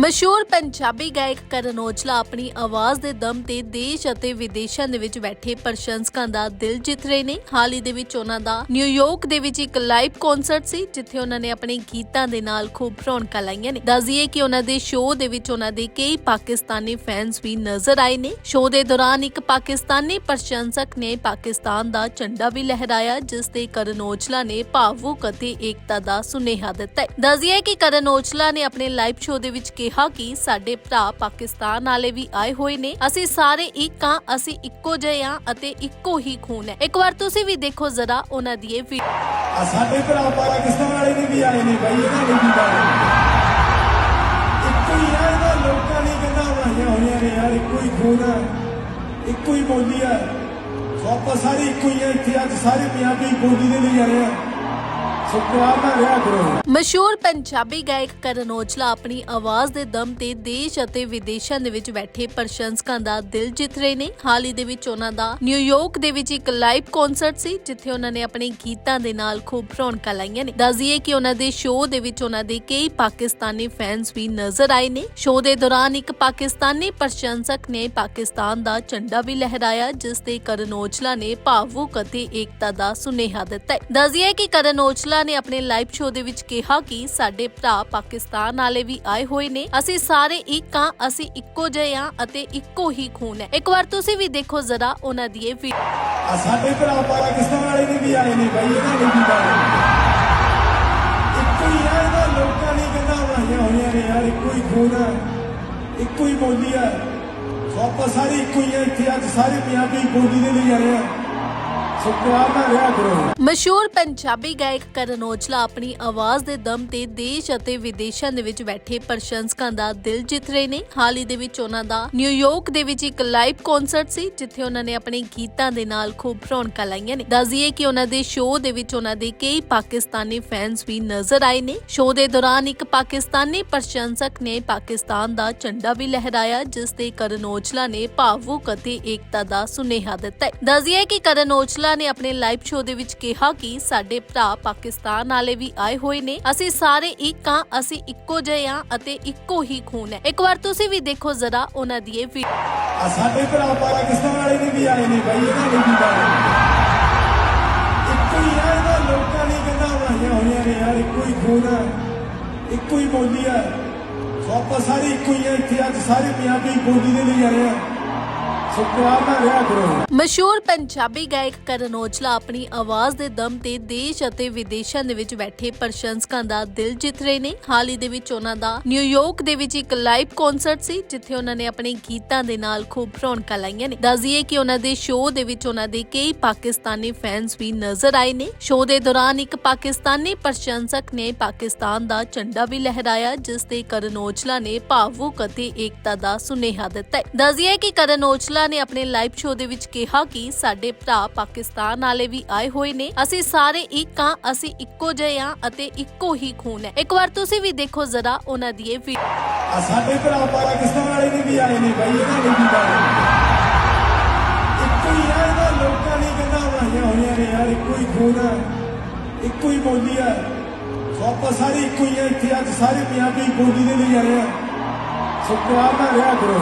ਮਸ਼ਹੂਰ ਪੰਜਾਬੀ ਗਾਇਕ ਕਰਨ ਔਜਲਾ ਆਪਣੀ ਆਵਾਜ਼ ਦੇ ਦਮ ਤੇ ਦੇਸ਼ ਅਤੇ ਵਿਦੇਸ਼ਾਂ ਦੇ ਵਿੱਚ ਬੈਠੇ ਪ੍ਰਸ਼ੰਸਕਾਂ ਦਾ ਦਿਲ ਜਿੱਤ ਰਹੇ ਨੇ। ਹਾਲ ਹੀ ਦੇ ਵਿੱਚ ਉਹਨਾਂ ਦਾ ਨਿਊਯਾਰਕ ਦੇ ਵਿੱਚ ਇੱਕ ਲਾਈਵ ਕਨਸਰਟ ਸੀ, ਜਿੱਥੇ ਉਹਨਾਂ ਨੇ ਆਪਣੇ ਗੀਤਾਂ ਦੇ ਨਾਲ ਖੂਬ ਰੌਣਕਾਂ ਲਾਈਆਂ ਨੇ। ਦੱਸਦੀਏ ਕਿ ਉਹਨਾਂ ਦੇ ਸ਼ੋਅ ਦੇ ਵਿੱਚ ਉਹਨਾਂ ਦੇ ਕਈ ਪਾਕਿਸਤਾਨੀ ਫੈਨਸ ਵੀ ਨਜ਼ਰ ਆਏ ਨੇ। ਸ਼ੋਅ ਦੇ ਦੌਰਾਨ ਇੱਕ ਪਾਕਿਸਤਾਨੀ ਪ੍ਰਸ਼ੰਸਕ ਨੇ ਪਾਕਿਸਤਾਨ ਦਾ ਝੰਡਾ ਵੀ ਲਹਿਰਾਇਆ, ਜਿਸ ਤੇ ਕਰਨ ਔਜਲਾ ਨੇ ਭਾਵੁਕ ਅਤੇ ਏਕਤਾ ਦਾ ਸੁਨੇਹਾ ਦਿੱਤਾ ਹੈ। ਦੱਸਦੀਏ ਕਿ ਕਰਨ ਔਜਲਾ ਨੇ ਆਪਣੇ ਲਾਈਵ ਸ਼ੋਅ ਦੇ ਵਿੱਚ ਕਿਹਾ ਕਿ ਸਾਡੇ ਭਰਾ ਪਾਕਿਸਤਾਨ ਵਾਲੇ ਵੀ ਆਏ ਹੋਏ ਨੇ। ਅਸੀਂ ਸਾਰੇ ਇੱਕ ਹਾਂ, ਅਸੀਂ ਇੱਕੋ ਜਿਹੇ ਹਾਂ ਅਤੇ ਇੱਕੋ ਹੀ ਖੂਨ ਹੈ। ਇੱਕ ਵਾਰ ਤੁਸੀਂ ਵੀ ਦੇਖੋ ਜ਼ਰਾ ਉਹਨਾਂ ਦੀ ਇਹ ਵੀਡੀਓ ਆ ਸਾਡੇ ਭਰਾ ਪਾਕਿਸਤਾਨ ਵਾਲੇ ਨੇ ਵੀ ਆਏ ਨੇ ਬਾਈ, ਇਹਨਾਂ ਨੇ ਵੀ ਆਏ ਇੱਕੋ ਹੀ ਆ ਇਹਦਾ ਲੋਕਾਂ ਨੇ ਕਹਿੰਦਾ ਬਣਾਈਆਂ ਹੋਈਆਂ ਨੇ ਯਾਰ, ਇੱਕੋ ਹੀ ਖੂਨ ਹੈ ਇੱਕੋ ਹੀ ਬੋਲੀ ਹੈ ਸੋ ਆਪਾਂ ਸਾਰੇ ਇੱਕੋ ਹੀ ਆ, ਇੱਥੇ ਅੱਜ ਸਾਰੇ ਪੰਜਾਬੀ ਬੋਲੀ ਦੇ ਲਈ ਆਏ ਆ। ਮਸ਼ਹੂਰ ਪੰਜਾਬੀ ਗਾਇਕ ਕਰਨ ਔਜਲਾ ਆਪਣੀ ਆਵਾਜ਼ ਦੇ ਦਮ ਤੇ ਦੇਸ਼ ਅਤੇ ਵਿਦੇਸ਼ਾਂ ਦੇ ਵਿੱਚ ਬੈਠੇ ਪ੍ਰਸ਼ੰਸਕਾਂ ਦਾ ਦਿਲ ਜਿੱਤ ਰਹੇ ਨੇ। ਹਾਲ ਹੀ ਦੇ ਵਿੱਚ ਉਹਨਾਂ ਦਾ ਨਿਊਯਾਰਕ ਦੇ ਵਿੱਚ ਇੱਕ ਲਾਈਵ ਕਨਸਰਟ ਸੀ, ਜਿੱਥੇ ਉਹਨਾਂ ਨੇ ਆਪਣੇ ਗੀਤਾਂ ਦੇ ਨਾਲ ਖੂਬ ਰੌਣਕਾਂ ਲਾਈਆਂ ਨੇ। ਦੱਸਦੀਏ ਕਿ ਉਹਨਾਂ ਦੇ ਸ਼ੋਅ ਦੇ ਵਿੱਚ ਉਹਨਾਂ ਦੇ ਕਈ ਪਾਕਿਸਤਾਨੀ ਫੈਨਸ ਵੀ ਨਜ਼ਰ ਆਏ ਨੇ। ਸ਼ੋਅ ਦੇ ਦੌਰਾਨ ਇੱਕ ਪਾਕਿਸਤਾਨੀ ਪ੍ਰਸ਼ੰਸਕ ਨੇ ਪਾਕਿਸਤਾਨ ਦਾ ਝੰਡਾ ਵੀ ਲਹਿਰਾਇਆ, ਜਿਸ ਤੇ ਕਰਨ ਔਜਲਾ ਨੇ ਭਾਵੁਕ ਅਤੇ ਏਕਤਾ ਦਾ ਸੁਨੇਹਾ ਦਿੱਤਾ ਹੈ। ਦੱਸਦੀਏ ਕਿ ਕਰਨ ਔਜਲਾ ਨੇ ਆਪਣੇ ਲਾਈਵ ਸ਼ੋਅ ਦੇ ਵਿੱਚ ਕਿਹਾ ਕਿ ਸਾਡੇ ਭਰਾ ਪਾਕਿਸਤਾਨ ਵਾਲੇ ਵੀ ਆਏ ਹੋਏ ਨੇ। ਅਸੀਂ ਸਾਰੇ ਇੱਕ ਹਾਂ, ਅਸੀਂ ਇੱਕੋ ਜਿਹੇ ਹਾਂ ਅਤੇ ਇੱਕੋ ਹੀ ਖੂਨ ਹੈ। ਇੱਕ ਵਾਰ ਤੁਸੀਂ ਵੀ ਦੇਖੋ ਜ਼ਰਾ ਉਹਨਾਂ ਦੀ ਇਹ ਵੀਡੀਓ ਆ ਸਾਡੇ ਭਰਾ ਪਾਕਿਸਤਾਨ ਵਾਲੇ ਨੇ ਵੀ ਆਏ ਨੇ ਬਾਈ ਇਹਨਾਂ ਨੇ ਵੀ ਆਏ ਇੱਕੋ ਹੀ ਆ ਇਹਦਾ ਲੋਕਾਂ ਨੇ ਕਹਿੰਦਾ ਬਣਾਈਆਂ ਹੋਈਆਂ ਨੇ ਯਾਰ, ਇੱਕੋ ਹੀ ਖੂਨ ਹੈ ਇੱਕੋ ਹੀ ਬੋਲੀ ਹੈ ਸੋ ਆਪਾਂ ਸਾਰੇ ਇੱਕੋ ਹੀ ਆ, ਇੱਥੇ ਅੱਜ ਸਾਰੇ ਪੰਜਾਬੀ ਬੋਲੀ ਦੇ ਲਈ ਆਏ ਆ। ਮਸ਼ਹੂਰ ਪੰਜਾਬੀ ਗਾਇਕ ਕਰਨ ਔਜਲਾ ਆਪਣੀ ਆਵਾਜ਼ ਦੇ ਦਮ ਤੇ ਦੇਸ਼ ਅਤੇ ਵਿਦੇਸ਼ਾਂ ਦੇ ਵਿੱਚ ਬੈਠੇ ਪ੍ਰਸ਼ੰਸਕਾਂ ਦਾ ਦਿਲ ਜਿੱਤ ਰਹੇ ਨੇ। ਹਾਲ ਹੀ ਦੇ ਵਿੱਚ ਉਹਨਾਂ ਦਾ ਨਿਊਯਾਰਕ ਦੇ ਵਿੱਚ ਇੱਕ ਲਾਈਵ ਕਨਸਰਟ ਸੀ, ਜਿੱਥੇ ਉਹਨਾਂ ਨੇ ਆਪਣੇ ਗੀਤਾਂ ਦੇ ਨਾਲ ਖੂਬ ਰੌਣਕਾਂ ਲਾਈਆਂ ਨੇ। ਦੱਸਦੀਏ ਕਿ ਉਹਨਾਂ ਦੇ ਸ਼ੋਅ ਦੇ ਵਿੱਚ ਉਹਨਾਂ ਦੇ ਕਈ ਪਾਕਿਸਤਾਨੀ ਫੈਨਸ ਵੀ ਨਜ਼ਰ ਆਏ ਨੇ। ਸ਼ੋਅ ਦੇ ਦੌਰਾਨ ਇੱਕ ਪਾਕਿਸਤਾਨੀ ਪ੍ਰਸ਼ੰਸਕ ਨੇ ਪਾਕਿਸਤਾਨ ਦਾ ਝੰਡਾ ਵੀ ਲਹਿਰਾਇਆ, ਜਿਸ ਤੇ ਕਰਨ ਔਜਲਾ ਨੇ ਭਾਵੁਕ ਅਤੇ ਏਕਤਾ ਦਾ ਸੁਨੇਹਾ ਦਿੱਤਾ ਹੈ। ਦੱਸਦੀਏ ਕਿ ਕਰਨ ਔਜਲਾ ਨੇ ਆਪਣੇ ਲਾਈਵ ਸ਼ੋਅ ਦੇ ਵਿੱਚ ਕਿਹਾ ਕਿ ਸਾਡੇ ਭਰਾ ਪਾਕਿਸਤਾਨ ਵਾਲੇ ਵੀ ਆਏ ਹੋਏ ਨੇ। ਅਸੀਂ ਸਾਰੇ ਇੱਕ ਹਾਂ, ਅਸੀਂ ਇੱਕੋ ਜਿਹੇ ਹਾਂ ਅਤੇ ਇੱਕੋ ਹੀ ਖੂਨ ਹੈ। ਇੱਕ ਵਾਰ ਤੁਸੀਂ ਵੀ ਦੇਖੋ ਜ਼ਰਾ ਉਹਨਾਂ ਦੀ ਇਹ ਵੀਡੀਓ ਆ ਸਾਡੇ ਭਰਾ ਪਾਕਿਸਤਾਨ ਵਾਲੇ ਨੇ ਵੀ ਆਏ ਨੇ ਬਾਈ ਇਹਨਾਂ ਨੇ ਵੀ ਆਏ ਇੱਕੋ ਹੀ ਆ ਇਹਦਾ ਲੋਕਾਂ ਨੇ ਕਹਿੰਦਾ ਬਣਾਈਆਂ ਹੋਈਆਂ ਨੇ ਯਾਰ, ਇੱਕੋ ਹੀ ਖੂਨ ਹੈ ਇੱਕੋ ਹੀ ਬੋਲੀ ਹੈ ਸੋ ਆਪਾਂ ਸਾਰੇ ਇੱਕੋ ਹੀ ਆ, ਇੱਥੇ ਅੱਜ ਸਾਰੇ ਪੰਜਾਬੀ ਬੋਲੀ ਦੇ ਲਈ ਆਏ ਆ। ਮਸ਼ਹੂਰ ਪੰਜਾਬੀ ਗਾਇਕ ਕਰਨ ਔਜਲਾ ਆਪਣੀ ਆਵਾਜ਼ ਦੇ ਦਮ ਤੇ ਦੇਸ਼ ਅਤੇ ਵਿਦੇਸ਼ਾਂ ਦੇ ਵਿੱਚ ਬੈਠੇ ਪ੍ਰਸ਼ੰਸਕਾਂ ਦਾ ਦਿਲ ਜਿੱਤ ਰਹੇ ਨੇ। ਹਾਲ ਹੀ ਦੇ ਵਿੱਚ ਉਹਨਾਂ ਦਾ ਨਿਊਯਾਰਕ ਦੇ ਵਿੱਚ ਇੱਕ ਲਾਈਵ ਕਨਸਰਟ ਸੀ, ਜਿੱਥੇ ਉਹਨਾਂ ਨੇ ਆਪਣੇ ਗੀਤਾਂ ਦੇ ਨਾਲ ਖੂਬ ਰੌਣਕਾਂ ਲਾਈਆਂ ਨੇ। ਦੱਸਦੀਏ ਕਿ ਉਹਨਾਂ ਦੇ ਸ਼ੋਅ ਦੇ ਵਿੱਚ ਉਹਨਾਂ ਦੇ ਕਈ ਪਾਕਿਸਤਾਨੀ ਫੈਨਸ ਵੀ ਨਜ਼ਰ ਆਏ ਨੇ। ਸ਼ੋਅ ਦੇ ਦੌਰਾਨ ਇੱਕ ਪਾਕਿਸਤਾਨੀ ਪ੍ਰਸ਼ੰਸਕ ਨੇ ਪਾਕਿਸਤਾਨ ਦਾ ਝੰਡਾ ਵੀ ਲਹਿਰਾਇਆ, ਜਿਸ ਤੇ ਕਰਨ ਔਜਲਾ ਨੇ ਭਾਵੁਕ ਅਤੇ ਏਕਤਾ ਦਾ ਸੁਨੇਹਾ ਦਿੱਤਾ ਹੈ। ਦੱਸਦੀਏ ਕਿ ਕਰਨ ਔਜਲਾ ਨੇ ਆਪਣੇ ਲਾਈਵ ਸ਼ੋਅ ਦੇ ਵਿੱਚ ਕਿਹਾ ਕਿ ਸਾਡੇ ਭਰਾ ਪਾਕਿਸਤਾਨ ਵਾਲੇ ਵੀ ਆਏ ਹੋਏ ਨੇ। ਅਸੀਂ ਸਾਰੇ ਇੱਕ ਹਾਂ, ਅਸੀਂ ਇੱਕੋ ਜਿਹੇ ਹਾਂ ਅਤੇ ਇੱਕੋ ਹੀ ਖੂਨ ਹੈ। ਇੱਕ ਵਾਰ ਤੁਸੀਂ ਵੀ ਦੇਖੋ ਜ਼ਰਾ ਉਹਨਾਂ ਦੀ ਇਹ ਵੀਡੀਓ ਸਾਡੇ ਭਰਾ ਪਾਕਿਸਤਾਨ ਵਾਲੇ ਨੇ ਵੀ ਆਏ ਨੇ ਬਾਈ, ਇਹਨਾਂ ਨੇ ਵੀ ਆਏ ਇੱਕੋ ਹੀ ਆ, ਇਹਦਾ ਲੋਕਾਂ ਨੇ ਕਹਿੰਦਾ ਬਣਾਈਆਂ ਹੋਈਆਂ ਨੇ, ਯਾਰ ਇੱਕੋ ਹੀ ਖੂਨ ਹੈ ਇੱਕੋ ਹੀ ਬੋਲੀ ਹੈ ਸੋ ਆਪਾਂ ਸਾਰੇ ਇੱਕੋ ਹੀ ਆ, ਇੱਥੇ ਅੱਜ ਸਾਰੇ ਪੰਜਾਬੀ ਬੋਲੀ ਦੇ ਲਈ ਆਏ ਆ। ਸੋ ਪਿਆਰ ਨਾਲ ਰਿਹਾ ਕਰੋ